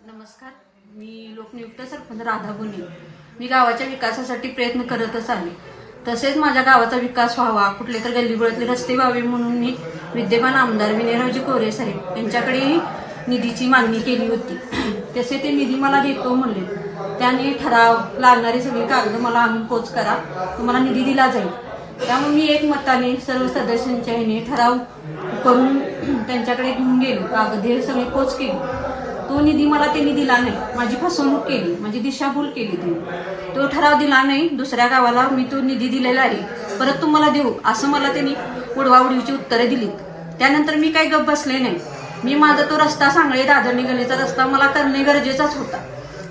नमस्कार. मी लोकनियुक्त सरपंच राधा गुन्हे. मी गावाच्या विकासासाठी प्रयत्न करतच आहे तसेच माझ्या गावाचा विकास व्हावा कुठले तर गल्लीबोळातले रस्ते व्हावे म्हणून मी विद्यमान आमदार विनयरावजी कोरे साहेब यांच्याकडेही निधीची मागणी केली होती. तसे ते निधी मला देतो म्हणले. त्याने ठराव लागणारी सगळी कागद मला आम्ही पोच करा. तुम्हाला निधी दिला जाईल. त्यामुळे मी एक मताने सर्व सदस्यांच्या ह्याने ठराव करून त्यांच्याकडे घेऊन गेलो. कागद हे सगळे पोच केली. तो निधी मला त्यांनी दिला नाही. माझी फसवणूक केली. माझी दिशाभूल केली त्यांनी तो ठराव दिला नाही. दुसऱ्या गावाला मी तो निधी दिलेला आहे. परत तुम्हाला देऊ. असं मला त्यांनी उडवाउडीची उत्तरे दिलीत. त्यानंतर मी काही गप बसले नाही. मी माझा तो रस्ता सांगळे दादरणी गलीचा रस्ता मला करणे गरजेचाच होता.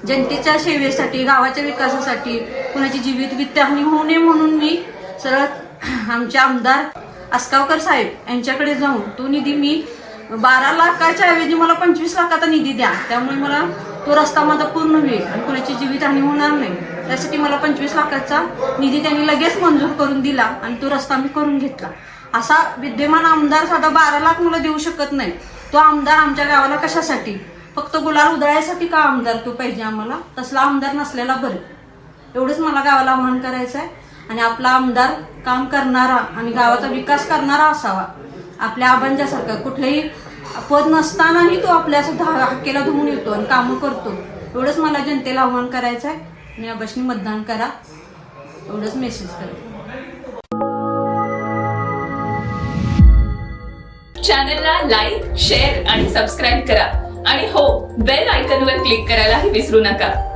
जनतेच्या सेवेसाठी गावाच्या विकासासाठी कुणाची जीवित वित्तहानी होऊ नये म्हणून मी सरळ आमचे आमदार आसगावकर साहेब यांच्याकडे जाऊन तो निधी मी बारा लाखाच्या ऐवजी मला पंचवीस लाखाचा निधी द्या. त्यामुळे मला तो रस्ता माझा पूर्ण होईल आणि कुणाची जीवितहानी होणार नाही. त्यासाठी मला पंचवीस लाखाचा निधी त्यांनी लगेच मंजूर करून दिला आणि तो रस्ता मी करून घेतला. असा विद्यमान आमदार साधा बारा लाख मला देऊ शकत नाही. तो आमदार आमच्या गावाला कशासाठी? फक्त गुलाल उधळायसाठी का आमदार तो पाहिजे आम्हाला? तसला आमदार नसलेला बरं. एवढंच मला गावाला आव्हान करायचं आहे आणि आपला आमदार काम करणारा आणि गावाचा विकास करणारा असावा. आपल्या आबांच्यासारखं. कुठलंही पद नसतानाही तो आपल्या सुद्धा हक्केला धुवून येतो आणि कामं करतो. एवढंच मला जनतेला आव्हान करायचं आहे मी आबाशनी मतदान करा. एवढंच मेसेज करतो चॅनलला लाईक शेअर आणि सबस्क्राईब करा. आणि हो बेल आयकॉनवर क्लिक करायलाही विसरू नका.